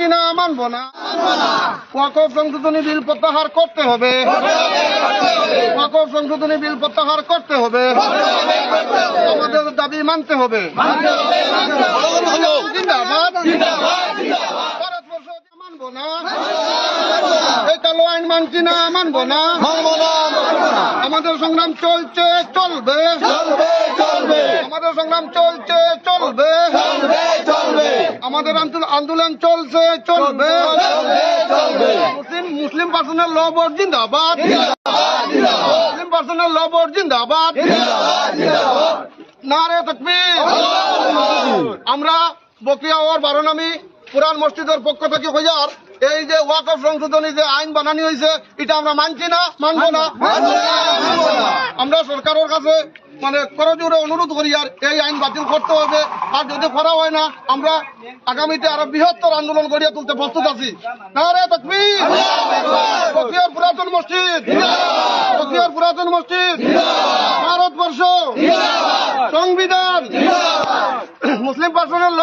মানছি না মানবো না। ওয়াকফ সংশোধনী বিল প্রত্যাহার করতে হবে। ওয়াকফ সংশোধনী বিল প্রত্যাহার করতে হবে। আমাদের দাবি মানতে হবে। জিন্দাবাদ। ভারতবর্ষ মানবো না। এই কালো আইন মানছি না। মানবো না। আমাদের সংগ্রাম চলছে চলবে। আমাদের সংগ্রাম চলছে চলবে। আমাদের আন্দোলন- চলছে, চলবে। মুসলিম মুসলিম পার্সোনাল ল জিন্দাবাদ। মুসলিম পার্সোনাল ল বোর্ড জিন্দাবাদ। নারে তকবীর। আমরা বকিয়া ওর বারোনামি পুরান মসজিদের পক্ষ থেকে হইয়ার এই যে ওয়াকফ সংশোধনী যে আইন বানানি হয়েছে এটা আমরা মানছি না মানবো না। আমরা সরকারের কাছে মানে করজোরে অনুরোধ করি আর এই আইন বাতিল করতে হবে। আর যদি করা হয় না আমরা আগামীতে আরও বৃহত্তর আন্দোলন গড়িয়ে তুলতে প্রস্তুত আছি। না রে তকবীর পুরাতন মসজিদ। বকিয়ার পুরাতন মসজিদ। ভারতবর্ষ। সংবিধান। মুসলিম পার্সনের ল